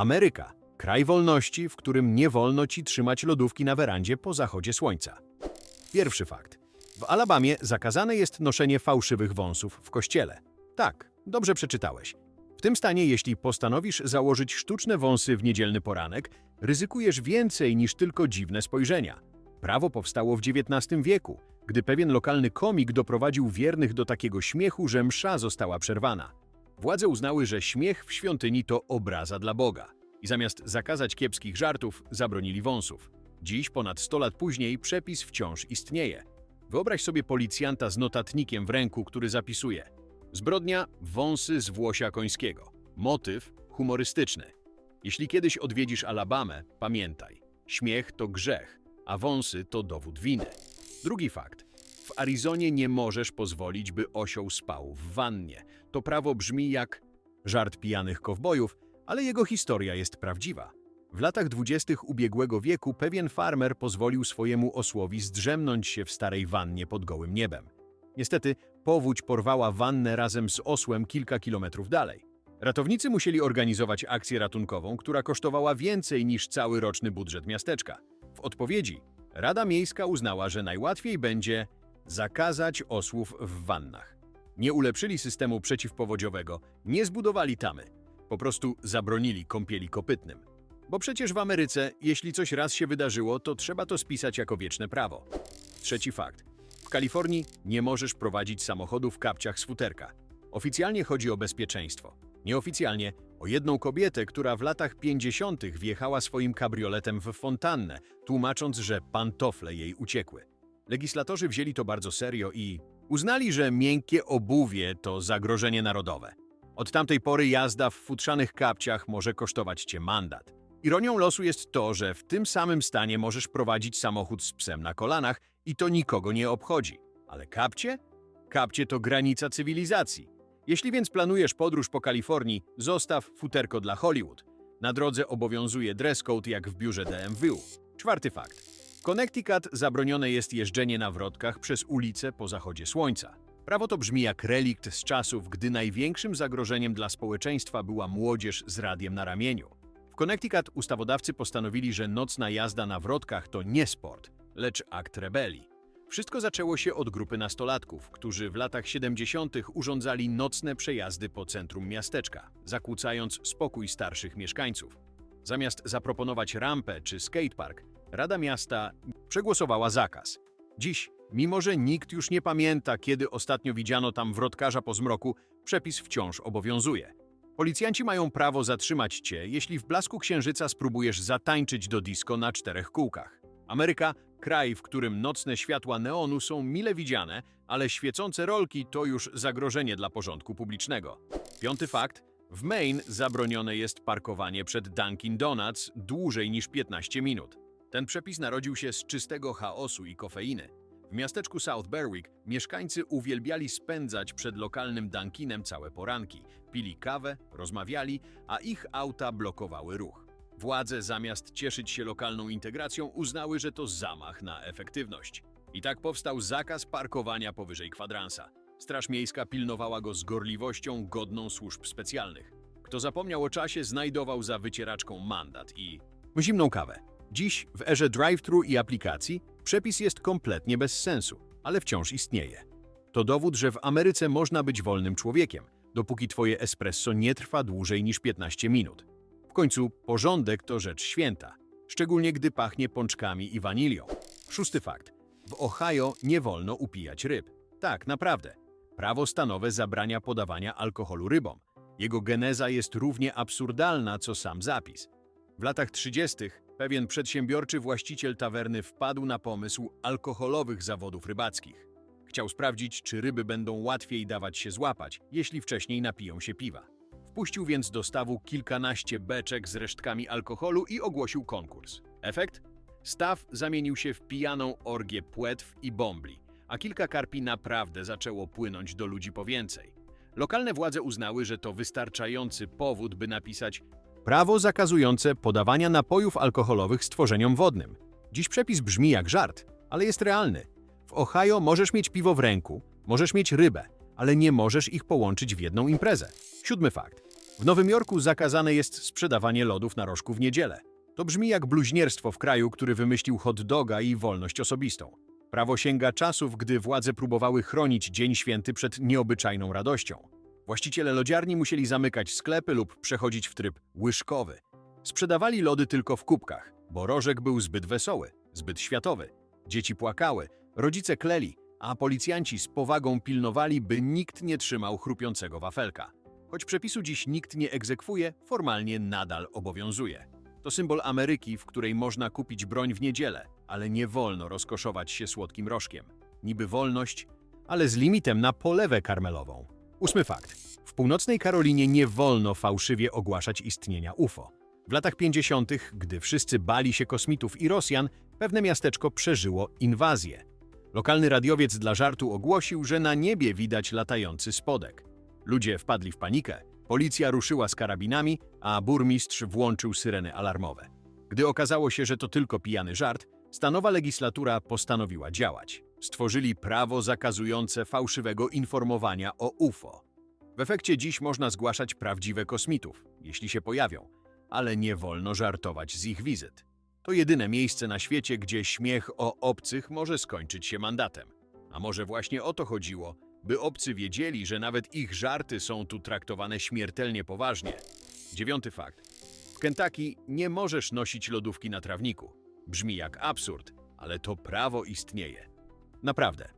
Ameryka. Kraj wolności, w którym nie wolno ci trzymać lodówki na werandzie po zachodzie słońca. Pierwszy fakt. W Alabamie zakazane jest noszenie fałszywych wąsów w kościele. Tak, dobrze przeczytałeś. W tym stanie, jeśli postanowisz założyć sztuczne wąsy w niedzielny poranek, ryzykujesz więcej niż tylko dziwne spojrzenia. Prawo powstało w XIX wieku, gdy pewien lokalny komik doprowadził wiernych do takiego śmiechu, że msza została przerwana. Władze uznały, że śmiech w świątyni to obraza dla Boga i zamiast zakazać kiepskich żartów, zabronili wąsów. Dziś, ponad 100 lat później, przepis wciąż istnieje. Wyobraź sobie policjanta z notatnikiem w ręku, który zapisuje Zbrodnia wąsy z włosia końskiego. Motyw humorystyczny. Jeśli kiedyś odwiedzisz Alabamę, pamiętaj, śmiech to grzech, a wąsy to dowód winy. Drugi fakt. W Arizonie nie możesz pozwolić, by osioł spał w wannie. To prawo brzmi jak żart pijanych kowbojów, ale jego historia jest prawdziwa. W latach dwudziestych ubiegłego wieku pewien farmer pozwolił swojemu osłowi zdrzemnąć się w starej wannie pod gołym niebem. Niestety, powódź porwała wannę razem z osłem kilka kilometrów dalej. Ratownicy musieli organizować akcję ratunkową, która kosztowała więcej niż cały roczny budżet miasteczka. W odpowiedzi Rada Miejska uznała, że najłatwiej będzie zakazać osłów w wannach. Nie ulepszyli systemu przeciwpowodziowego, nie zbudowali tamy. Po prostu zabronili kąpieli kopytnym. Bo przecież w Ameryce, jeśli coś raz się wydarzyło, to trzeba to spisać jako wieczne prawo. Trzeci fakt. W Kalifornii nie możesz prowadzić samochodu w kapciach z futerka. Oficjalnie chodzi o bezpieczeństwo. Nieoficjalnie o jedną kobietę, która w latach 50. wjechała swoim kabrioletem w fontannę, tłumacząc, że pantofle jej uciekły. Legislatorzy wzięli to bardzo serio i uznali, że miękkie obuwie to zagrożenie narodowe. Od tamtej pory jazda w futrzanych kapciach może kosztować cię mandat. Ironią losu jest to, że w tym samym stanie możesz prowadzić samochód z psem na kolanach i to nikogo nie obchodzi. Ale kapcie? Kapcie to granica cywilizacji. Jeśli więc planujesz podróż po Kalifornii, zostaw futerko dla Hollywood. Na drodze obowiązuje dress code jak w biurze DMW. Czwarty fakt. W Connecticut zabronione jest jeżdżenie na wrotkach przez ulice po zachodzie słońca. Prawo to brzmi jak relikt z czasów, gdy największym zagrożeniem dla społeczeństwa była młodzież z radiem na ramieniu. W Connecticut ustawodawcy postanowili, że nocna jazda na wrotkach to nie sport, lecz akt rebelii. Wszystko zaczęło się od grupy nastolatków, którzy w latach 70. urządzali nocne przejazdy po centrum miasteczka, zakłócając spokój starszych mieszkańców. Zamiast zaproponować rampę czy skatepark, Rada Miasta przegłosowała zakaz. Dziś, mimo że nikt już nie pamięta, kiedy ostatnio widziano tam wrotkarza po zmroku, przepis wciąż obowiązuje. Policjanci mają prawo zatrzymać cię, jeśli w blasku księżyca spróbujesz zatańczyć do disco na czterech kółkach. Ameryka, kraj, w którym nocne światła neonu są mile widziane, ale świecące rolki to już zagrożenie dla porządku publicznego. Piąty fakt. W Maine zabronione jest parkowanie przed Dunkin' Donuts dłużej niż 15 minut. Ten przepis narodził się z czystego chaosu i kofeiny. W miasteczku South Berwick mieszkańcy uwielbiali spędzać przed lokalnym Dunkinem całe poranki. Pili kawę, rozmawiali, a ich auta blokowały ruch. Władze zamiast cieszyć się lokalną integracją uznały, że to zamach na efektywność. I tak powstał zakaz parkowania powyżej kwadransa. Straż Miejska pilnowała go z gorliwością godną służb specjalnych. Kto zapomniał o czasie, znajdował za wycieraczką mandat i zimną kawę. Dziś, w erze drive-thru i aplikacji, przepis jest kompletnie bez sensu, ale wciąż istnieje. To dowód, że w Ameryce można być wolnym człowiekiem, dopóki twoje espresso nie trwa dłużej niż 15 minut. W końcu porządek to rzecz święta, szczególnie gdy pachnie pączkami i wanilią. Szósty fakt. W Ohio nie wolno upijać ryb. Tak, naprawdę. Prawo stanowe zabrania podawania alkoholu rybom. Jego geneza jest równie absurdalna, co sam zapis. W latach 30. pewien przedsiębiorczy właściciel tawerny wpadł na pomysł alkoholowych zawodów rybackich. Chciał sprawdzić, czy ryby będą łatwiej dawać się złapać, jeśli wcześniej napiją się piwa. Wpuścił więc do stawu kilkanaście beczek z resztkami alkoholu i ogłosił konkurs. Efekt? Staw zamienił się w pijaną orgię płetw i bombli, a kilka karpi naprawdę zaczęło płynąć do ludzi po więcej. Lokalne władze uznały, że to wystarczający powód, by napisać prawo zakazujące podawania napojów alkoholowych stworzeniom wodnym. Dziś przepis brzmi jak żart, ale jest realny. W Ohio możesz mieć piwo w ręku, możesz mieć rybę, ale nie możesz ich połączyć w jedną imprezę. Siódmy fakt. W Nowym Jorku zakazane jest sprzedawanie lodów na rożku w niedzielę. To brzmi jak bluźnierstwo w kraju, który wymyślił hot doga i wolność osobistą. Prawo sięga czasów, gdy władze próbowały chronić Dzień Święty przed nieobyczajną radością. Właściciele lodziarni musieli zamykać sklepy lub przechodzić w tryb łyżkowy. Sprzedawali lody tylko w kubkach, bo rożek był zbyt wesoły, zbyt światowy. Dzieci płakały, rodzice kleli, a policjanci z powagą pilnowali, by nikt nie trzymał chrupiącego wafelka. Choć przepisu dziś nikt nie egzekwuje, formalnie nadal obowiązuje. To symbol Ameryki, w której można kupić broń w niedzielę, ale nie wolno rozkoszować się słodkim rożkiem. Niby wolność, ale z limitem na polewę karmelową. Ósmy fakt. W północnej Karolinie nie wolno fałszywie ogłaszać istnienia UFO. W latach 50., gdy wszyscy bali się kosmitów i Rosjan, pewne miasteczko przeżyło inwazję. Lokalny radiowiec dla żartu ogłosił, że na niebie widać latający spodek. Ludzie wpadli w panikę, policja ruszyła z karabinami, a burmistrz włączył syreny alarmowe. Gdy okazało się, że to tylko pijany żart, stanowa legislatura postanowiła działać. Stworzyli prawo zakazujące fałszywego informowania o UFO. W efekcie dziś można zgłaszać prawdziwe kosmitów, jeśli się pojawią, ale nie wolno żartować z ich wizyt. To jedyne miejsce na świecie, gdzie śmiech o obcych może skończyć się mandatem. A może właśnie o to chodziło, by obcy wiedzieli, że nawet ich żarty są tu traktowane śmiertelnie poważnie. Dziewiąty fakt. W Kentucky nie możesz nosić lodówki na trawniku. Brzmi jak absurd, ale to prawo istnieje. Naprawdę.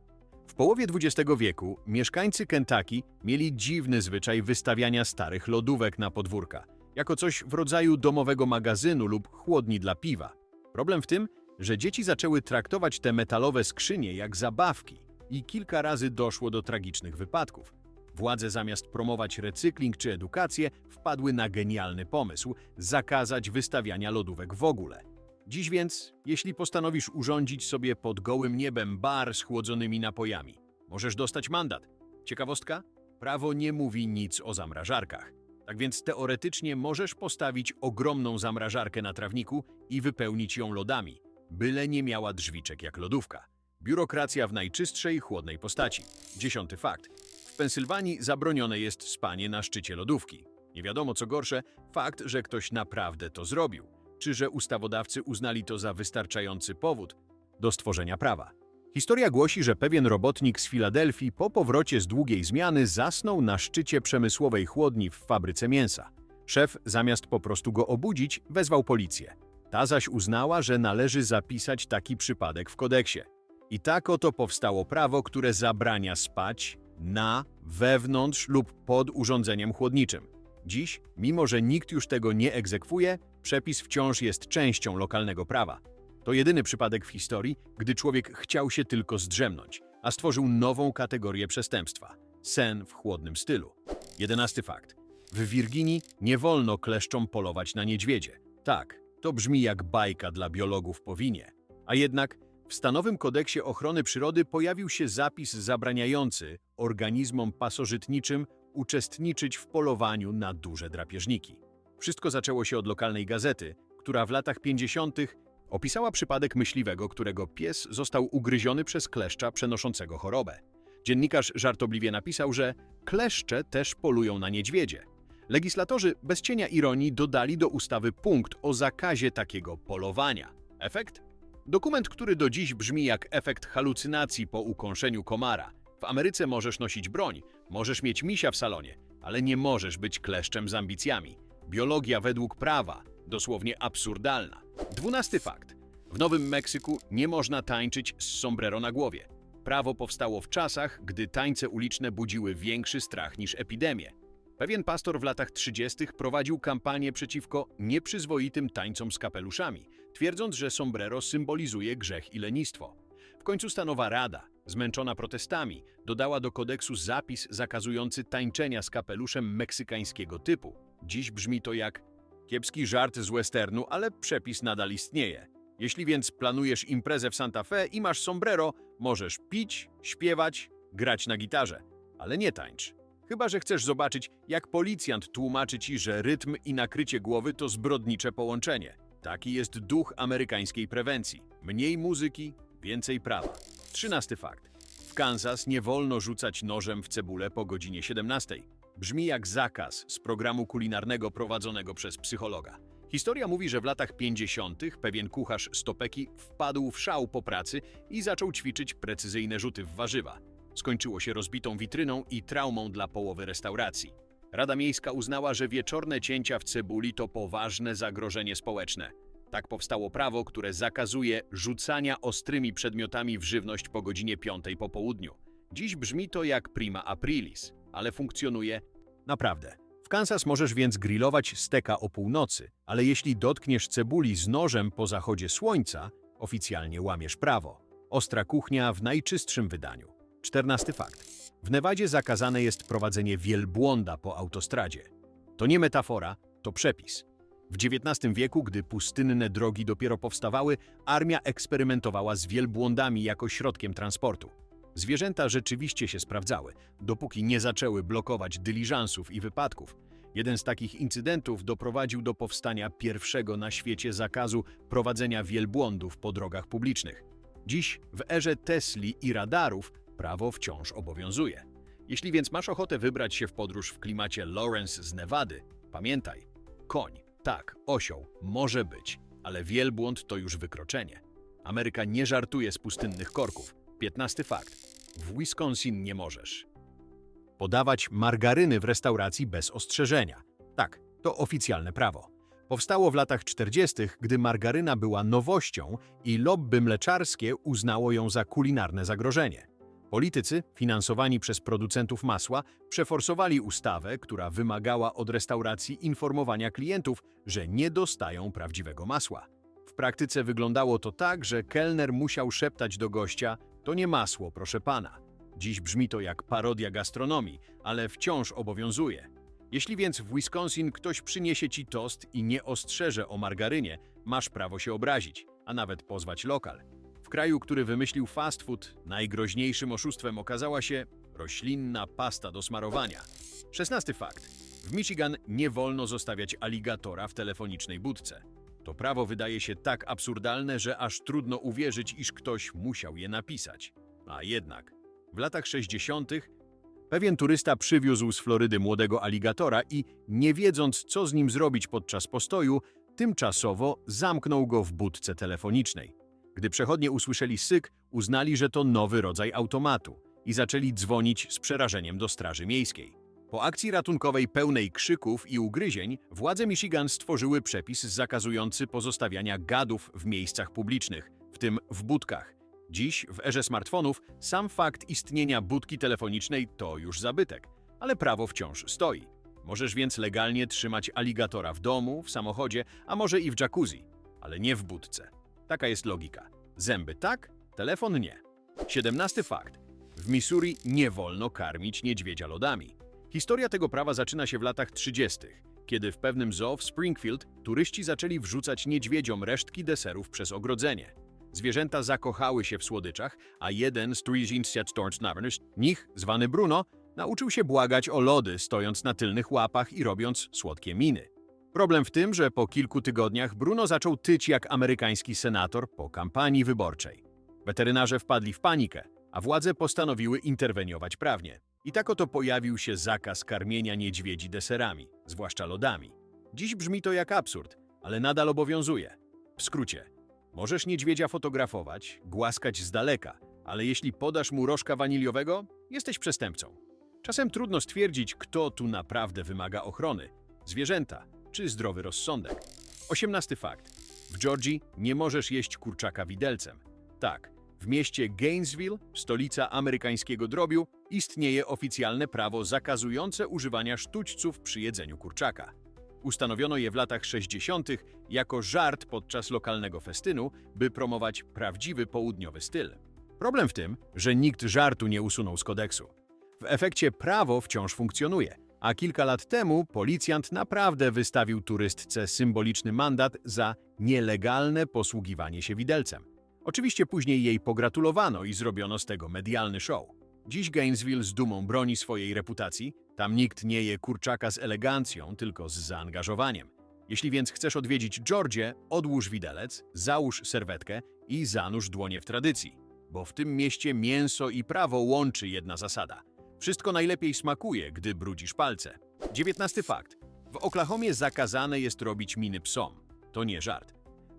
W połowie XX wieku mieszkańcy Kentucky mieli dziwny zwyczaj wystawiania starych lodówek na podwórka, jako coś w rodzaju domowego magazynu lub chłodni dla piwa. Problem w tym, że dzieci zaczęły traktować te metalowe skrzynie jak zabawki i kilka razy doszło do tragicznych wypadków. Władze zamiast promować recykling czy edukację, wpadły na genialny pomysł zakazać wystawiania lodówek w ogóle. Dziś więc, jeśli postanowisz urządzić sobie pod gołym niebem bar z chłodzonymi napojami, możesz dostać mandat. Ciekawostka? Prawo nie mówi nic o zamrażarkach. Tak więc teoretycznie możesz postawić ogromną zamrażarkę na trawniku i wypełnić ją lodami, byle nie miała drzwiczek jak lodówka. Biurokracja w najczystszej, chłodnej postaci. Dziesiąty fakt. W Pensylwanii zabronione jest spanie na szczycie lodówki. Nie wiadomo co gorsze, fakt, że ktoś naprawdę to zrobił, czy że ustawodawcy uznali to za wystarczający powód do stworzenia prawa. Historia głosi, że pewien robotnik z Filadelfii po powrocie z długiej zmiany zasnął na szczycie przemysłowej chłodni w fabryce mięsa. Szef, zamiast po prostu go obudzić, wezwał policję. Ta zaś uznała, że należy zapisać taki przypadek w kodeksie. I tak oto powstało prawo, które zabrania spać na, wewnątrz lub pod urządzeniem chłodniczym. Dziś, mimo że nikt już tego nie egzekwuje, przepis wciąż jest częścią lokalnego prawa. To jedyny przypadek w historii, gdy człowiek chciał się tylko zdrzemnąć, a stworzył nową kategorię przestępstwa sen w chłodnym stylu. Jedenasty fakt. W Wirginii nie wolno kleszczom polować na niedźwiedzie. Tak, to brzmi jak bajka dla biologów po winie. A jednak w stanowym kodeksie ochrony przyrody pojawił się zapis zabraniający organizmom pasożytniczym uczestniczyć w polowaniu na duże drapieżniki. Wszystko zaczęło się od lokalnej gazety, która w latach 50. opisała przypadek myśliwego, którego pies został ugryziony przez kleszcza przenoszącego chorobę. Dziennikarz żartobliwie napisał, że kleszcze też polują na niedźwiedzie. Legislatorzy bez cienia ironii dodali do ustawy punkt o zakazie takiego polowania. Efekt? Dokument, który do dziś brzmi jak efekt halucynacji po ukąszeniu komara. W Ameryce możesz nosić broń, możesz mieć misia w salonie, ale nie możesz być kleszczem z ambicjami. Biologia według prawa, dosłownie absurdalna. Dwunasty fakt. W Nowym Meksyku nie można tańczyć z sombrero na głowie. Prawo powstało w czasach, gdy tańce uliczne budziły większy strach niż epidemie. Pewien pastor w latach 30. prowadził kampanię przeciwko nieprzyzwoitym tańcom z kapeluszami, twierdząc, że sombrero symbolizuje grzech i lenistwo. W końcu stanowa rada, zmęczona protestami, dodała do kodeksu zapis zakazujący tańczenia z kapeluszem meksykańskiego typu. Dziś brzmi to jak kiepski żart z westernu, ale przepis nadal istnieje. Jeśli więc planujesz imprezę w Santa Fe i masz sombrero, możesz pić, śpiewać, grać na gitarze, ale nie tańcz. Chyba, że chcesz zobaczyć, jak policjant tłumaczy ci, że rytm i nakrycie głowy to zbrodnicze połączenie. Taki jest duch amerykańskiej prewencji. Mniej muzyki, więcej prawa. Trzynasty fakt. W Kansas nie wolno rzucać nożem w cebulę po godzinie 17. Brzmi jak zakaz z programu kulinarnego prowadzonego przez psychologa. Historia mówi, że w latach 50. pewien kucharz z Topeki wpadł w szał po pracy i zaczął ćwiczyć precyzyjne rzuty w warzywa. Skończyło się rozbitą witryną i traumą dla połowy restauracji. Rada Miejska uznała, że wieczorne cięcia w cebuli to poważne zagrożenie społeczne. Tak powstało prawo, które zakazuje rzucania ostrymi przedmiotami w żywność po godzinie 5 po południu. Dziś brzmi to jak prima aprilis, ale funkcjonuje naprawdę. W Kansas możesz więc grillować steka o północy, ale jeśli dotkniesz cebuli z nożem po zachodzie słońca, oficjalnie łamiesz prawo. Ostra kuchnia w najczystszym wydaniu. Czternasty fakt. W Nevadzie zakazane jest prowadzenie wielbłąda po autostradzie. To nie metafora, to przepis. W XIX wieku, gdy pustynne drogi dopiero powstawały, armia eksperymentowała z wielbłądami jako środkiem transportu. Zwierzęta rzeczywiście się sprawdzały, dopóki nie zaczęły blokować dyliżansów i wypadków. Jeden z takich incydentów doprowadził do powstania pierwszego na świecie zakazu prowadzenia wielbłądów po drogach publicznych. Dziś, w erze Tesli i radarów, prawo wciąż obowiązuje. Jeśli więc masz ochotę wybrać się w podróż w klimacie Lawrence z Nevady, pamiętaj, koń, tak, osioł, może być, ale wielbłąd to już wykroczenie. Ameryka nie żartuje z pustynnych korków. 15 fakt. W Wisconsin nie możesz. Podawać margaryny w restauracji bez ostrzeżenia. Tak, to oficjalne prawo. Powstało w latach 40., gdy margaryna była nowością i lobby mleczarskie uznało ją za kulinarne zagrożenie. Politycy, finansowani przez producentów masła, przeforsowali ustawę, która wymagała od restauracji informowania klientów, że nie dostają prawdziwego masła. W praktyce wyglądało to tak, że kelner musiał szeptać do gościa: To nie masło, proszę pana. Dziś brzmi to jak parodia gastronomii, ale wciąż obowiązuje. Jeśli więc w Wisconsin ktoś przyniesie ci tost i nie ostrzeże o margarynie, masz prawo się obrazić, a nawet pozwać lokal. W kraju, który wymyślił fast food, najgroźniejszym oszustwem okazała się roślinna pasta do smarowania. Szesnasty fakt. W Michigan nie wolno zostawiać aligatora w telefonicznej budce. To prawo wydaje się tak absurdalne, że aż trudno uwierzyć, iż ktoś musiał je napisać. A jednak, w latach 60. pewien turysta przywiózł z Florydy młodego aligatora i, nie wiedząc, co z nim zrobić podczas postoju, tymczasowo zamknął go w budce telefonicznej. Gdy przechodnie usłyszeli syk, uznali, że to nowy rodzaj automatu i zaczęli dzwonić z przerażeniem do Straży Miejskiej. Po akcji ratunkowej pełnej krzyków i ugryzień, władze Michigan stworzyły przepis zakazujący pozostawiania gadów w miejscach publicznych, w tym w budkach. Dziś, w erze smartfonów, sam fakt istnienia budki telefonicznej to już zabytek, ale prawo wciąż stoi. Możesz więc legalnie trzymać aligatora w domu, w samochodzie, a może i w jacuzzi, ale nie w budce. Taka jest logika. Zęby tak, telefon nie. 17 fakt. W Missouri nie wolno karmić niedźwiedzia lodami. Historia tego prawa zaczyna się w latach 30., kiedy w pewnym zoo w Springfield turyści zaczęli wrzucać niedźwiedziom resztki deserów przez ogrodzenie. Zwierzęta zakochały się w słodyczach, a jeden z nich, zwany Bruno, nauczył się błagać o lody, stojąc na tylnych łapach i robiąc słodkie miny. Problem w tym, że po kilku tygodniach Bruno zaczął tyć jak amerykański senator po kampanii wyborczej. Weterynarze wpadli w panikę, a władze postanowiły interweniować prawnie. I tak oto pojawił się zakaz karmienia niedźwiedzi deserami, zwłaszcza lodami. Dziś brzmi to jak absurd, ale nadal obowiązuje. W skrócie, możesz niedźwiedzia fotografować, głaskać z daleka, ale jeśli podasz mu rożka waniliowego, jesteś przestępcą. Czasem trudno stwierdzić, kto tu naprawdę wymaga ochrony zwierzęta czy zdrowy rozsądek. Osiemnasty fakt. W Georgii nie możesz jeść kurczaka widelcem. Tak, w mieście Gainesville, stolica amerykańskiego drobiu, istnieje oficjalne prawo zakazujące używania sztućców przy jedzeniu kurczaka. Ustanowiono je w latach 60. jako żart podczas lokalnego festynu, by promować prawdziwy południowy styl. Problem w tym, że nikt żartu nie usunął z kodeksu. W efekcie prawo wciąż funkcjonuje, a kilka lat temu policjant naprawdę wystawił turystce symboliczny mandat za nielegalne posługiwanie się widelcem. Oczywiście później jej pogratulowano i zrobiono z tego medialny show. Dziś Gainesville z dumą broni swojej reputacji, tam nikt nie je kurczaka z elegancją, tylko z zaangażowaniem. Jeśli więc chcesz odwiedzić Georgię, odłóż widelec, załóż serwetkę i zanurz dłonie w tradycji, bo w tym mieście mięso i prawo łączy jedna zasada – Wszystko najlepiej smakuje, gdy brudzisz palce. 19 fakt. W Oklahomie zakazane jest robić miny psom. To nie żart.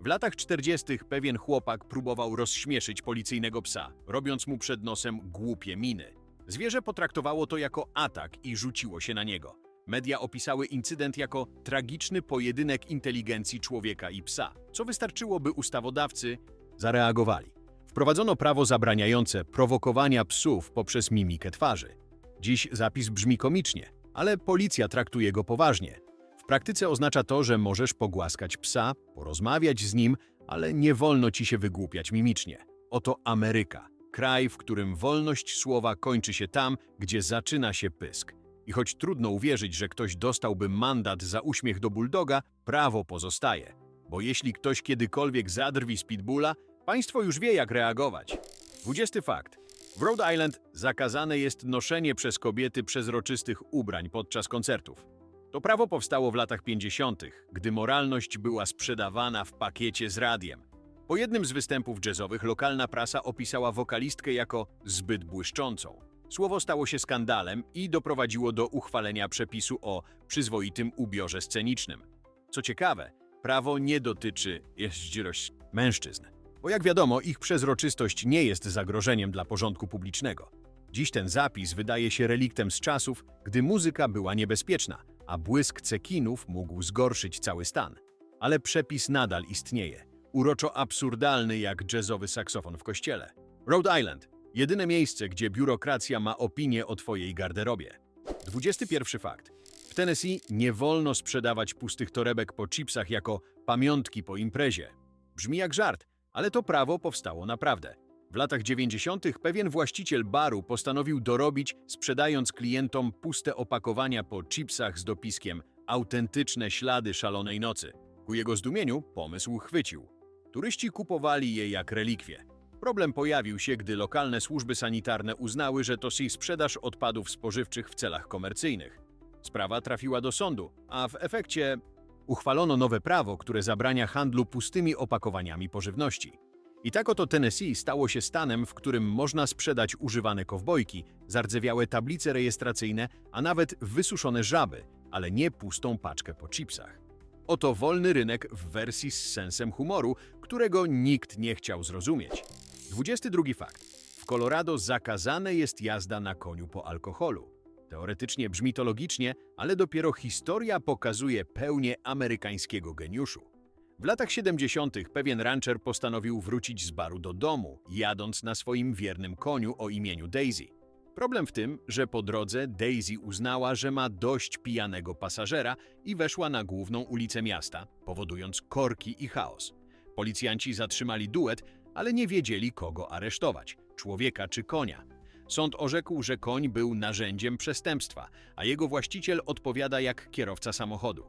W latach 40. pewien chłopak próbował rozśmieszyć policyjnego psa, robiąc mu przed nosem głupie miny. Zwierzę potraktowało to jako atak i rzuciło się na niego. Media opisały incydent jako tragiczny pojedynek inteligencji człowieka i psa, co wystarczyło, by ustawodawcy zareagowali. Wprowadzono prawo zabraniające prowokowania psów poprzez mimikę twarzy. Dziś zapis brzmi komicznie, ale policja traktuje go poważnie. W praktyce oznacza to, że możesz pogłaskać psa, porozmawiać z nim, ale nie wolno ci się wygłupiać mimicznie. Oto Ameryka, kraj, w którym wolność słowa kończy się tam, gdzie zaczyna się pysk. I choć trudno uwierzyć, że ktoś dostałby mandat za uśmiech do bulldoga, prawo pozostaje. Bo jeśli ktoś kiedykolwiek zadrwi z pitbulla, państwo już wie jak reagować. 20 fakt. W Rhode Island zakazane jest noszenie przez kobiety przezroczystych ubrań podczas koncertów. To prawo powstało w latach 50., gdy moralność była sprzedawana w pakiecie z radiem. Po jednym z występów jazzowych lokalna prasa opisała wokalistkę jako zbyt błyszczącą. Słowo stało się skandalem i doprowadziło do uchwalenia przepisu o przyzwoitym ubiorze scenicznym. Co ciekawe, prawo nie dotyczy jeździrość mężczyzn, bo jak wiadomo, ich przezroczystość nie jest zagrożeniem dla porządku publicznego. Dziś ten zapis wydaje się reliktem z czasów, gdy muzyka była niebezpieczna, a błysk cekinów mógł zgorszyć cały stan. Ale przepis nadal istnieje, uroczo absurdalny jak jazzowy saksofon w kościele. Rhode Island jedyne miejsce, gdzie biurokracja ma opinię o twojej garderobie. 21 fakt. W Tennessee nie wolno sprzedawać pustych torebek po chipsach jako pamiątki po imprezie. Brzmi jak żart, ale to prawo powstało naprawdę. W latach 90. pewien właściciel baru postanowił dorobić, sprzedając klientom puste opakowania po chipsach z dopiskiem autentyczne ślady szalonej nocy. Ku jego zdumieniu pomysł chwycił. Turyści kupowali je jak relikwie. Problem pojawił się, gdy lokalne służby sanitarne uznały, że to si sprzedaż odpadów spożywczych w celach komercyjnych. Sprawa trafiła do sądu, a w efekcie uchwalono nowe prawo, które zabrania handlu pustymi opakowaniami pożywności. I tak oto Tennessee stało się stanem, w którym można sprzedać używane kowbojki, zardzewiałe tablice rejestracyjne, a nawet wysuszone żaby, ale nie pustą paczkę po chipsach. Oto wolny rynek w wersji z sensem humoru, którego nikt nie chciał zrozumieć. 22 fakt. W Colorado zakazane jest jazda na koniu po alkoholu. Teoretycznie brzmi to logicznie, ale dopiero historia pokazuje pełnię amerykańskiego geniuszu. W latach 70. pewien rancher postanowił wrócić z baru do domu, jadąc na swoim wiernym koniu o imieniu Daisy. Problem w tym, że po drodze Daisy uznała, że ma dość pijanego pasażera i weszła na główną ulicę miasta, powodując korki i chaos. Policjanci zatrzymali duet, ale nie wiedzieli, kogo aresztować człowieka czy konia. Sąd orzekł, że koń był narzędziem przestępstwa, a jego właściciel odpowiada jak kierowca samochodu.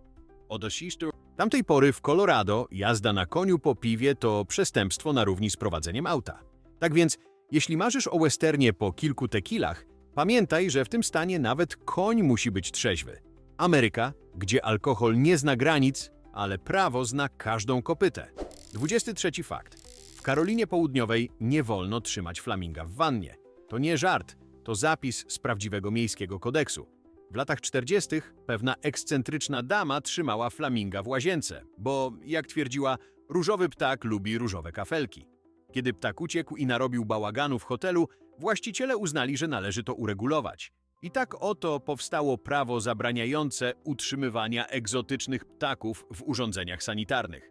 Odosistu Tamtej pory w Colorado jazda na koniu po piwie to przestępstwo na równi z prowadzeniem auta. Tak więc, jeśli marzysz o westernie po kilku tekilach, pamiętaj, że w tym stanie nawet koń musi być trzeźwy. Ameryka, gdzie alkohol nie zna granic, ale prawo zna każdą kopytę. 23 fakt. W Karolinie Południowej nie wolno trzymać flaminga w wannie. To nie żart, to zapis z prawdziwego miejskiego kodeksu. W latach 40. pewna ekscentryczna dama trzymała flaminga w łazience, bo, jak twierdziła, różowy ptak lubi różowe kafelki. Kiedy ptak uciekł i narobił bałaganu w hotelu, właściciele uznali, że należy to uregulować. I tak oto powstało prawo zabraniające utrzymywania egzotycznych ptaków w urządzeniach sanitarnych.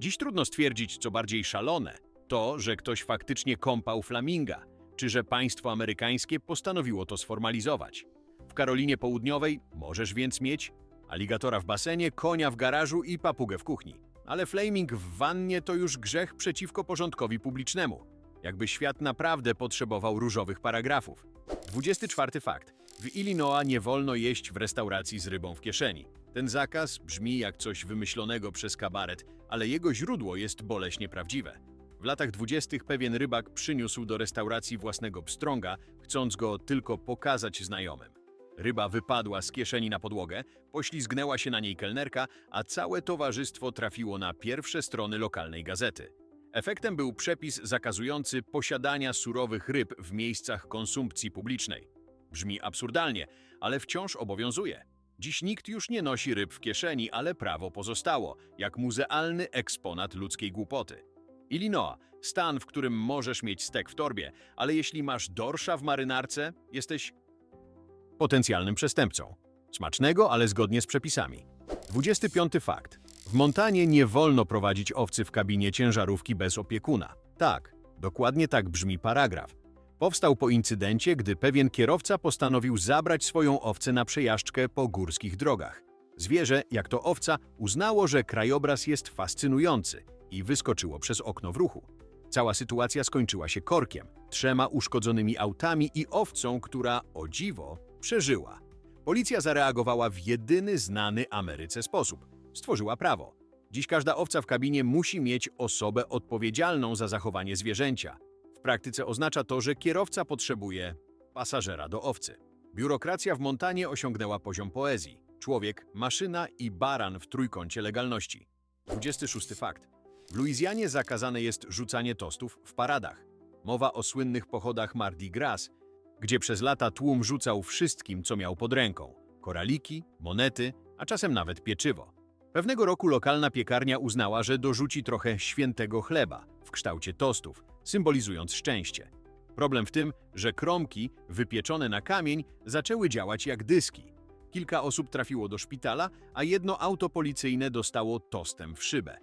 Dziś trudno stwierdzić, co bardziej szalone, to, że ktoś faktycznie kąpał flaminga, czy że państwo amerykańskie postanowiło to sformalizować. W Karolinie Południowej możesz więc mieć aligatora w basenie, konia w garażu i papugę w kuchni. Ale flaming w wannie to już grzech przeciwko porządkowi publicznemu. Jakby świat naprawdę potrzebował różowych paragrafów. 24 fakt. W Illinois nie wolno jeść w restauracji z rybą w kieszeni. Ten zakaz brzmi jak coś wymyślonego przez kabaret, ale jego źródło jest boleśnie prawdziwe. W latach 20. pewien rybak przyniósł do restauracji własnego pstrąga, chcąc go tylko pokazać znajomym. Ryba wypadła z kieszeni na podłogę, poślizgnęła się na niej kelnerka, a całe towarzystwo trafiło na pierwsze strony lokalnej gazety. Efektem był przepis zakazujący posiadania surowych ryb w miejscach konsumpcji publicznej. Brzmi absurdalnie, ale wciąż obowiązuje. Dziś nikt już nie nosi ryb w kieszeni, ale prawo pozostało, jak muzealny eksponat ludzkiej głupoty. Illinois, stan, w którym możesz mieć stek w torbie, ale jeśli masz dorsza w marynarce, jesteś potencjalnym przestępcą. Smacznego, ale zgodnie z przepisami. 25 fakt. W Montanie nie wolno prowadzić owcy w kabinie ciężarówki bez opiekuna. Tak, dokładnie tak brzmi paragraf. Powstał po incydencie, gdy pewien kierowca postanowił zabrać swoją owcę na przejażdżkę po górskich drogach. Zwierzę, jak to owca, uznało, że krajobraz jest fascynujący i wyskoczyło przez okno w ruchu. Cała sytuacja skończyła się korkiem, trzema uszkodzonymi autami i owcą, która, o dziwo, przeżyła. Policja zareagowała w jedyny znany Ameryce sposób. Stworzyła prawo. Dziś każda owca w kabinie musi mieć osobę odpowiedzialną za zachowanie zwierzęcia. W praktyce oznacza to, że kierowca potrzebuje pasażera do owcy. Biurokracja w Montanie osiągnęła poziom poezji. Człowiek, maszyna i baran w trójkącie legalności. 26 fakt. W Luizjanie zakazane jest rzucanie tostów w paradach. Mowa o słynnych pochodach Mardi Gras, gdzie przez lata tłum rzucał wszystkim, co miał pod ręką. Koraliki, monety, a czasem nawet pieczywo. Pewnego roku lokalna piekarnia uznała, że dorzuci trochę świętego chleba w kształcie tostów, symbolizując szczęście. Problem w tym, że kromki, wypieczone na kamień, zaczęły działać jak dyski. Kilka osób trafiło do szpitala, a jedno auto policyjne dostało tostem w szybę.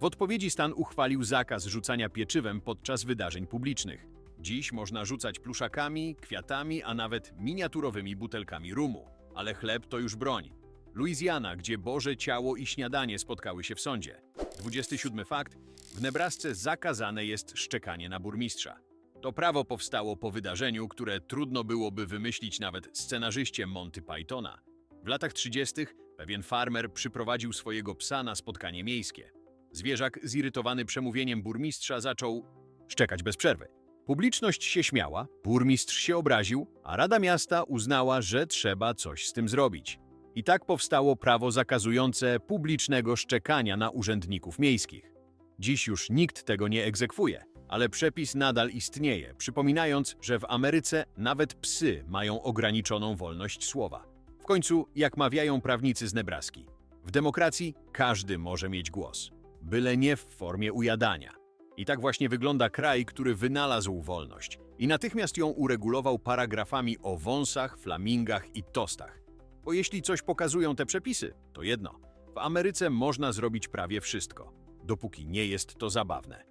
W odpowiedzi stan uchwalił zakaz rzucania pieczywem podczas wydarzeń publicznych. Dziś można rzucać pluszakami, kwiatami, a nawet miniaturowymi butelkami rumu. Ale chleb to już broń. Luizjana, gdzie Boże ciało i śniadanie spotkały się w sądzie. 27 fakt. W Nebrasce zakazane jest szczekanie na burmistrza. To prawo powstało po wydarzeniu, które trudno byłoby wymyślić nawet scenarzyście Monty Pythona. W latach 30. pewien farmer przyprowadził swojego psa na spotkanie miejskie. Zwierzak, zirytowany przemówieniem burmistrza, zaczął szczekać bez przerwy. Publiczność się śmiała, burmistrz się obraził, a Rada Miasta uznała, że trzeba coś z tym zrobić. I tak powstało prawo zakazujące publicznego szczekania na urzędników miejskich. Dziś już nikt tego nie egzekwuje, ale przepis nadal istnieje, przypominając, że w Ameryce nawet psy mają ograniczoną wolność słowa. W końcu, jak mawiają prawnicy z Nebraski, w demokracji każdy może mieć głos, byle nie w formie ujadania. I tak właśnie wygląda kraj, który wynalazł wolność i natychmiast ją uregulował paragrafami o wąsach, flamingach i tostach. Bo jeśli coś pokazują te przepisy, to jedno. W Ameryce można zrobić prawie wszystko, dopóki nie jest to zabawne.